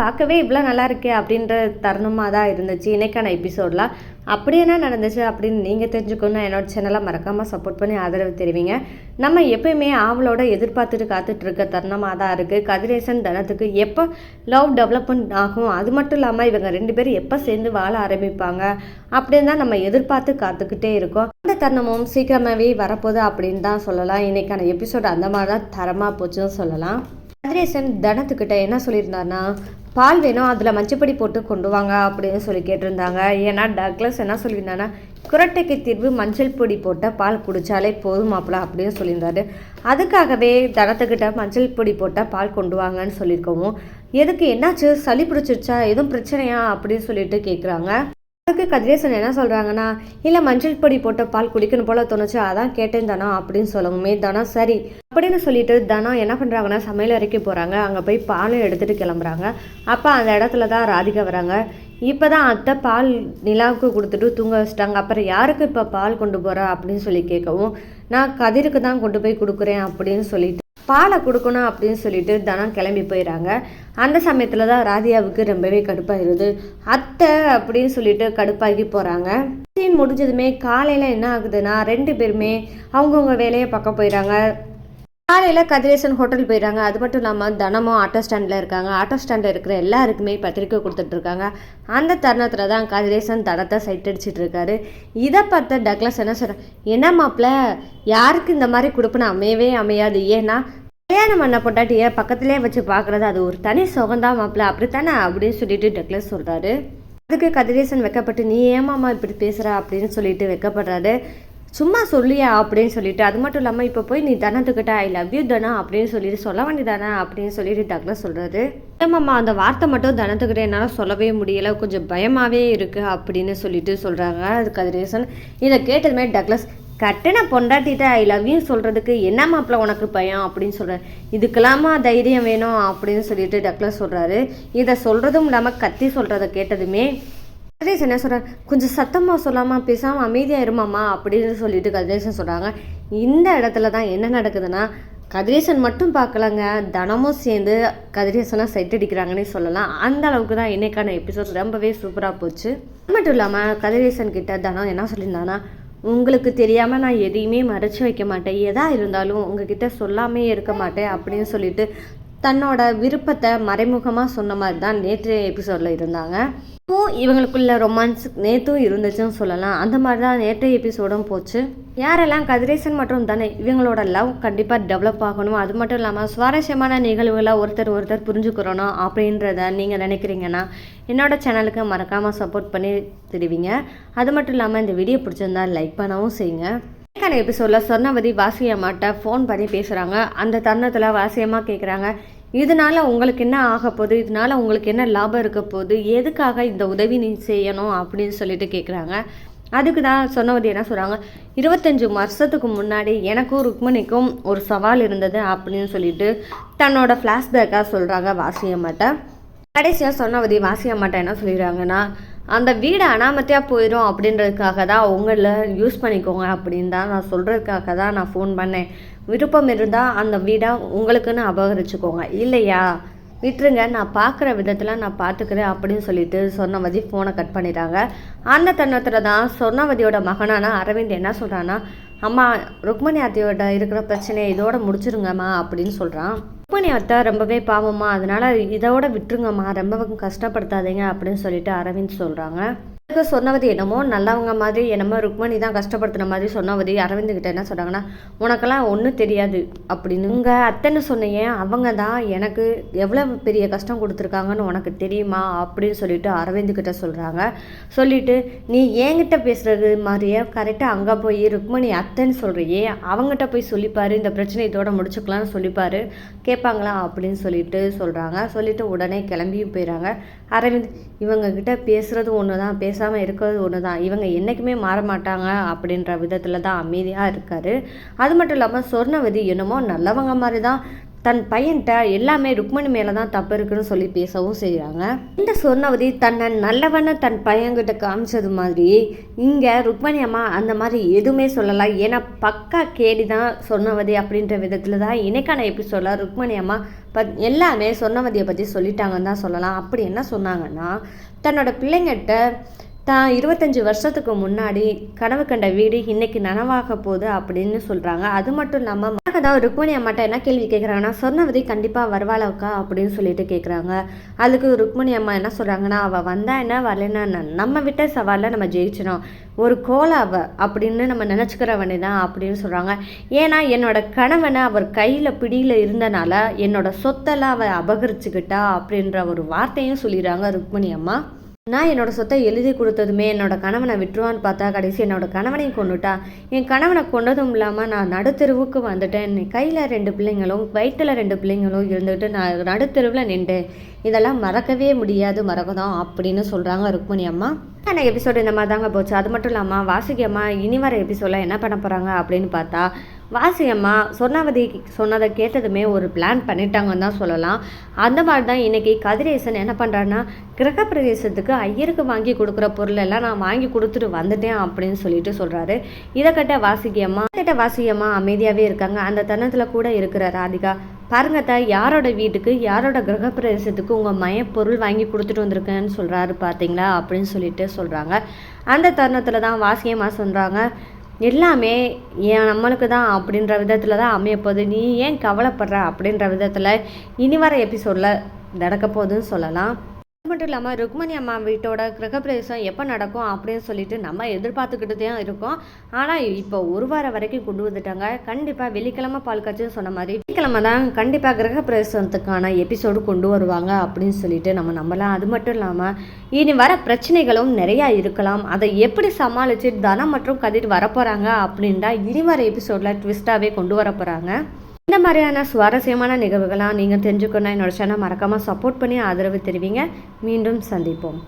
பார்க்கவே இவ்வளோ நல்லா இருக்கே அப்படின்ற தருணமாக தான் இருந்துச்சு இன்றைக்கான எபிசோடில் அப்படி என்ன நடந்துச்சு அப்படின்னு நீங்கள் தெரிஞ்சுக்கணும். என்னோட சேனலை மறக்காமல் சப்போர்ட் பண்ணி ஆதரவு தெரிவிங்க. நம்ம எப்பயுமே ஆவலோட எதிர்பார்த்துட்டு காத்துட்ருக்க தருணமாக தான் இருக்குது கதிரேசன் தனத்துக்கு எப்போ லவ் டெவலப்மெண்ட் ஆகும்? அது மட்டும் இல்லாமல் இவங்க ரெண்டு பேரும் எப்போ சேர்ந்து வாழ ஆரம்பிப்பாங்க? அப்படின்னு தான் நம்ம எதிர்பார்த்து காத்துக்கிட்டே இருக்கோம். அந்த தருணமும் சீக்கிரமாகவே வரப்போகுது அப்படின்னு தான் சொல்லலாம். இன்னைக்கான எபிசோடு அந்த மாதிரி தான் தரமாக போச்சுன்னு சொல்லலாம். கதிரேசன் தனத்துக்கிட்ட என்ன சொல்லியிருந்தாருன்னா பால் வேணும் அதில் மஞ்சப்பொடி போட்டு கொண்டு வாங்க அப்படின்னு சொல்லி கேட்டிருந்தாங்க. ஏன்னா டக்ளஸ் என்ன சொல்லியிருந்தாங்கன்னா குரட்டைக்கு தீர்வு மஞ்சள் பொடி போட்ட பால் குடித்தாலே போதும் மாப்பிள அப்படின்னு சொல்லியிருந்தாரு. அதுக்காகவே தனத்துக்கிட்ட மஞ்சள் பொடி போட்டால் பால் கொண்டு வாங்கன்னு சொல்லியிருக்கவும் எதுக்கு என்னாச்சு? சளி பிடிச்சிருச்சா? எதுவும் பிரச்சனையா? அப்படின்னு சொல்லிட்டு கேட்குறாங்க அதுக்கு கதிரேசன் என்ன சொல்கிறாங்கன்னா இல்லை மஞ்சள் பொடி போட்ட பால் குடிக்கணும் போல தோணுச்சு அதான் கேட்டேன் தானா அப்படின்னு சொல்லுவோமே தானா சரி அப்படின்னு சொல்லிட்டு தானா என்ன பண்ணுறாங்கன்னா சமையல் அறைக்கு போகிறாங்க அங்கே போய் பாலும் எடுத்துகிட்டு கிளம்புறாங்க. அப்போ அந்த இடத்துல தான் ராதிகா வராங்க. இப்போ தான் அத்தை பால் நிலாவுக்கு கொடுத்துட்டு தூங்க வச்சிட்டாங்க. அப்புறம் யாருக்கு இப்போ பால் கொண்டு போகிறா அப்படின்னு சொல்லி கேட்கவும் நான் கதிருக்கு தான் கொண்டு போய் கொடுக்குறேன் அப்படின்னு சொல்லிட்டு பாலை கொடுக்கணும் அப்படின்னு சொல்லிட்டு தனம் கிளம்பி போயிடறாங்க அந்த சமயத்தில் தான் ராதியாவுக்கு ரொம்பவே கடுப்பாயிருது. அத்தை அப்படின்னு சொல்லிட்டு கடுப்பாகி போகிறாங்க சீன் முடிஞ்சதுமே காலையில் என்ன ஆகுதுன்னா ரெண்டு பேருமே அவங்கவுங்க வேலையை பக்கம் போயிடறாங்க காலையில் கதிரேசன் ஹோட்டல் போயிடுறாங்க. அது மட்டும் இல்லாமல் தனமும் ஆட்டோ ஸ்டாண்டில் இருக்காங்க. ஆட்டோ ஸ்டாண்டில் இருக்கிற எல்லாருக்குமே பத்திரிக்கை கொடுத்துட்ருக்காங்க அந்த தருணத்தில் தான் கதிரேசன் தனத்தை சைட் அடிச்சிட்டு இருக்காரு. இதை பார்த்த டக்ளஸ் என்ன சொல்கிறேன் என்ன மாப்பிள்ள யாருக்கு இந்த மாதிரி கொடுப்புன்னு அமையவே அமையாது. ஏன்னா கல்யாணம் பண்ண பொட்டாட்டியை பக்கத்துலேயே வச்சு பார்க்குறது அது ஒரு தனி சுகந்தான் மாப்பிள்ள அப்படித்தானே? அப்படின்னு சொல்லிட்டு டக்ளஸ் சொல்கிறாரு அதுக்கு கதிரேசன் வெக்கப்பட்டு நீ ஏமாமா இப்படி பேசுகிற அப்படின்னு சொல்லிட்டு வெக்கப்படுறாரு. சும்மா சொல்லியா அப்படின்னு சொல்லிட்டு அது மட்டும் இல்லாமல் இப்போ போய் நீ தனத்துக்கிட்ட ஐ லவ் யூ தனா அப்படின்னு சொல்லிட்டு சொல்ல வேண்டியதானா அப்படின்னு சொல்லிட்டு டக்ளஸ் சொல்கிறாரு ஏமாம்மா அந்த வார்த்தை மட்டும் தனத்துக்கிட்ட என்னால் சொல்லவே முடியலை. கொஞ்சம் பயமாகவே இருக்குது அப்படின்னு சொல்லிட்டு சொல்கிறாங்க அதுக்கு அது ரீசன் இதை கேட்டதுமே டக்ளஸ் கட்டின பொண்டாட்டிட்ட ஐ லவ் யூ சொல்கிறதுக்கு என்ன மாப்பிள்ள உனக்கு பயம்? அப்படின்னு சொல்கிறார் இதுக்கெல்லாமா தைரியம் வேணும்? அப்படின்னு சொல்லிட்டு டக்ளஸ் சொல்கிறாரு இதை சொல்கிறதும் இல்லாமல் கத்தி சொல்கிறத கேட்டதுமே கதிரேசன் என்ன சொல்கிறார் கொஞ்சம் சத்தமாக சொல்லாமல் பேசாமல் அமைதியாக இருமாம்மா அப்படின்னு சொல்லிட்டு கதிரேசன் சொல்கிறாங்க இந்த இடத்துல தான் என்ன நடக்குதுன்னா கதிரேசன் மட்டும் பார்க்கலங்க. தனமும் சேர்ந்து கதிரேசனாக செட் அடிக்கிறாங்கன்னே சொல்லலாம். அந்த அளவுக்கு தான் இன்னைக்கான எபிசோட் ரொம்பவே சூப்பராக போச்சு. அது மட்டும் இல்லாமல் கதிரேசன் கிட்ட தனம் என்ன சொல்லியிருந்தான்னா உங்களுக்கு தெரியாமல் நான் எதையுமே மறைச்சு வைக்க மாட்டேன். எதா இருந்தாலும் உங்ககிட்ட சொல்லாமே இருக்க மாட்டேன் அப்படின்னு சொல்லிட்டு தன்னோட விருப்பத்தை மறைமுகமாக சொன்ன மாதிரி தான் நேற்றைய எபிசோடில் இருந்தாங்க. இப்போது இவங்களுக்குள்ள ரொமான்ஸ் நேற்றும் இருந்துச்சுன்னு சொல்லலாம். அந்த மாதிரி தான் நேற்றைய எபிசோடும் போச்சு. யாரெல்லாம் கதிரேசன் மற்றும் தானே இவங்களோட லவ் கண்டிப்பாக டெவலப் ஆகணும் அது மட்டும் இல்லாமல் சுவாரஸ்யமான நிகழ்வுகளை ஒருத்தர் ஒருத்தர் புரிஞ்சுக்கிறணும் அப்படின்றத நீங்கள் நினைக்கிறீங்கன்னா என்னோட சேனலுக்கு மறக்காமல் சப்போர்ட் பண்ணி தெரிவிங்க. அது மட்டும் இல்லாமல் இந்த வீடியோ பிடிச்சிருந்தா லைக் பண்ணவும் செய்யுங்க. இன்னைக்கான எபிசோடில் சொர்ணவதி வாசியம்மாட்ட ஃபோன் பண்ணி பேசுகிறாங்க அந்த தருணத்தில் வாசியமாக கேட்குறாங்க இதனால உங்களுக்கு என்ன ஆக போகுது? இதனால உங்களுக்கு என்ன லாபம் இருக்க போகுது? எதுக்காக இந்த உதவி நீ செய்யணும்? அப்படின்னு சொல்லிட்டு கேட்குறாங்க அதுக்கு தான் சொன்னவதி என்ன சொல்கிறாங்க இருபத்தஞ்சி வருஷத்துக்கு முன்னாடி எனக்கும் ருக்மணிக்கும் ஒரு சவால் இருந்தது அப்படின்னு சொல்லிட்டு தன்னோட ஃப்ளாஷ்பேக்காக சொல்கிறாங்க வாசியம்மாட்ட. கடைசியாக சொன்னவதி வாசியம்மாட்ட என்ன சொல்லிடுறாங்கன்னா அந்த வீடு அனாமத்தியாக போயிடும் அப்படின்றதுக்காக தான் உங்களை யூஸ் பண்ணிக்கோங்க அப்படின்னு தான் நான் சொல்கிறதுக்காக தான் நான் ஃபோன் பண்ணேன். விருப்பம் இருந்தால் அந்த வீடை உங்களுக்குன்னு அபகரிச்சுக்கோங்க. இல்லையா? விட்டுருங்க நான் பார்க்குற விதத்தில் நான் பார்த்துக்கிறேன் அப்படின்னு சொல்லிட்டு சொன்னவதி ஃபோனை கட் பண்ணிட்டாங்க. அந்த தருணத்தில் தான் சொன்னவதியோட மகனான அரவிந்த் என்ன சொல்கிறான்னா அம்மா ருக்மணி அத்தையோட இருக்கிற பிரச்சனையை இதோட முடிச்சிருங்கம்மா அப்படின்னு சொல்கிறான் ருக்மணி அத்தா ரொம்பவே பாவம்மா அதனால் இதோட விட்டுருங்கம்மா. ரொம்ப கஷ்டப்படுத்தாதீங்க அப்படின்னு சொல்லிட்டு அரவிந்த் சொல்கிறாங்க அதுக்கு என்னமோ நல்லவங்க மாதிரி என்னமோ ருக்மணி தான் கஷ்டப்படுத்துன மாதிரி சொன்னவதி அரவிந்த் கிட்ட என்ன சொன்னாங்கன்னா உனக்கெல்லாம் ஒன்றும் தெரியாது அப்படின்னு உங்கள் அத்தைன்னு சொன்னீங்க அவங்க தான் எனக்கு எவ்வளோ பெரிய கஷ்டம் கொடுத்துருக்காங்கன்னு உனக்கு தெரியுமா அப்படின்னு சொல்லிட்டு அரவிந்த் கிட்ட சொல்கிறாங்க சொல்லிட்டு நீ என்கிட்ட பேசுறது மாதிரியே கரெக்டாக அங்கே போய் ருக்மணி அத்தைன்னு சொல்கிறியே அவங்ககிட்ட போய் சொல்லிப்பார் இந்த பிரச்சனை இதோட முடிச்சுக்கலாம்னு சொல்லிப்பார் கேட்பாங்களா? அப்படின்னு சொல்லிட்டு சொல்கிறாங்க சொல்லிட்டு உடனே கிளம்பியும் போயிடறாங்க அரவிந்த் இவங்க கிட்ட பேசுகிறது ஒன்று தான் பேசாமல் இருக்கிறது ஒன்று தான் இவங்க என்றைக்குமே மாற மாட்டாங்க அப்படின்ற விதத்தில் தான் அமைதியாக இருக்கார். அது மட்டும் இல்லாமல் சொர்ணவதி என்னமோ நல்லவங்க மாதிரி தான் தன் பையன்கிட்ட எல்லாமே ருக்மணி மேலே தான் தப்பு இருக்குன்னு சொல்லி பேசவும் செய்கிறாங்க இந்த சொர்ணவதி தன்னை நல்லவனை தன் பையன்கிட்ட காமிச்சது மாதிரி இங்கே ருக்மணி அம்மா அந்த மாதிரி எதுவுமே சொல்லலாம் ஏன்னா பக்கா கேடி தான் சொர்ணவதி அப்படின்ற விதத்தில் தான் இன்னைக்கான எபிசோடில் ருக்மணி அம்மா பத் எல்லாமே சொர்ணவதியை பற்றி சொல்லிட்டாங்கன்னு தான் சொல்லலாம். அப்படி என்ன சொன்னாங்கன்னா தன்னோட பிள்ளைங்கிட்ட தான் இருபத்தஞ்சி வருஷத்துக்கு முன்னாடி கனவு கண்ட வீடு இன்னைக்கு நனவாக போகுது அப்படின்னு சொல்கிறாங்க அது மட்டும் இல்லாமல் தான் ருக்மணி அம்மாட்ட என்ன கேள்வி கேட்குறாங்கன்னா சொன்னவதி கண்டிப்பாக வருவாளவுக்கா அப்படின்னு சொல்லிட்டு கேட்குறாங்க அதுக்கு ருக்மணி அம்மா என்ன சொல்கிறாங்கன்னா அவள் வந்தா என்ன வரலன்னா நம்ம விட்ட சவாலில் நம்ம ஜெயிச்சிடும் ஒரு கோல அவ அப்படின்னு நம்ம நினச்சிக்கிற தான் அப்படின்னு சொல்கிறாங்க ஏன்னா என்னோட கணவனை அவர் கையில் பிடியில் இருந்தனால என்னோட சொத்தெல்லாம் அவள் அபகரிச்சுக்கிட்டா அப்படின்ற ஒரு வார்த்தையும் சொல்லிடுறாங்க ருக்மணி அம்மா. நான் என்னோட சொத்தை எழுதி கொடுத்ததுமே என்னோட கணவனை விட்டுருவான்னு பார்த்தா கடைசி என்னோட கணவனையும் கொண்டுட்டா என் கணவனை கொண்டதும் இல்லாமல் நான் நடுத்தெருவுக்கு வந்துட்டேன். கையில் ரெண்டு பிள்ளைங்களும் வயிற்றில் ரெண்டு பிள்ளைங்களும் இருந்துக்கிட்டு நான் நடுத்தெருவில் நின்றேன். இதெல்லாம் மறக்கவே முடியாது மறக்கதான் அப்படின்னு சொல்கிறாங்க ருக்மணி அம்மா. ஆனால் எபிசோடு இந்த மாதிரி தாங்க போச்சு. அது மட்டும் இல்லாமல் வாசுகி அம்மா இனி வர எபிசோடில் என்ன பண்ண போகிறாங்க அப்படின்னு பார்த்தா வாசி அம்மா சொர்ணாவதி சொன்னதை கேட்டதுமே ஒரு பிளான் பண்ணிட்டாங்கன்னு தான் சொல்லலாம். அந்த மாதிரி தான் இன்றைக்கி கதிரேசன் என்ன பண்ணுறாருன்னா கிரகப்பிரவேசத்துக்கு ஐயருக்கு வாங்கி கொடுக்குற பொருள் எல்லாம் நான் வாங்கி கொடுத்துட்டு வந்துட்டேன் அப்படின்னு சொல்லிட்டு சொல்கிறாரு இதை கட்ட வாசிக்கியம்மா கிட்ட வாசிகி அம்மா அமைதியாகவே இருக்காங்க. அந்த தருணத்தில் கூட இருக்கிற ராதிகா பாருங்க தா யாரோட வீட்டுக்கு யாரோட கிரகப்பிரவேசத்துக்கு உங்கள் மய பொருள் வாங்கி கொடுத்துட்டு வந்திருக்கேன்னு சொல்கிறாரு பார்த்தீங்களா அப்படின்னு சொல்லிட்டு சொல்கிறாங்க அந்த தருணத்தில் தான் வாசியம்மா சொல்கிறாங்க எல்லாமே ஏன் நம்மளுக்கு தான் அப்படின்ற விதத்தில் தான் அமையப்போகுது நீ ஏன் கவலைப்படுற அப்படின்ற விதத்தில் இனி வர எபிசோடில் நடக்க போகுதுன்னு சொல்லலாம். அது மட்டும் இல்லாமல் ருக்மணி அம்மா வீட்டோட கிரகப்பிரவேசம் எப்போ நடக்கும் அப்படின்னு சொல்லிட்டு நம்ம எதிர்பார்த்துக்கிட்டு தான் இருக்கோம். ஆனால் இப்போ ஒரு வாரம் வரைக்கும் கொண்டு வந்துட்டாங்க. கண்டிப்பாக வெள்ளிக்கிழமை பால் காய்ச்சுன்னு சொன்ன மாதிரி வெள்ளிக்கிழமை தான் கண்டிப்பாக கிரகப்பிரவேசத்துக்கான எபிசோடு கொண்டு வருவாங்க அப்படின்னு சொல்லிட்டு நம்ம நம்பலாம். அது மட்டும் இல்லாமல் இனி வர பிரச்சனைகளும் நிறையா இருக்கலாம். அதை எப்படி சமாளித்து தனம் மற்றும் கதிர் வரப்போகிறாங்க அப்படின்டா இனி வர எபிசோடில் ட்விஸ்ட்டாகவே கொண்டு வர போகிறாங்க இந்த மாதிரியான சுவாரஸ்யமான நிகழ்வுகளாக நீங்கள் தெரிஞ்சுக்கணும் என்னோட சேனல் மறக்காமல் சப்போர்ட் பண்ணி ஆதரவு தெரிவிங்க. மீண்டும் சந்திப்போம்.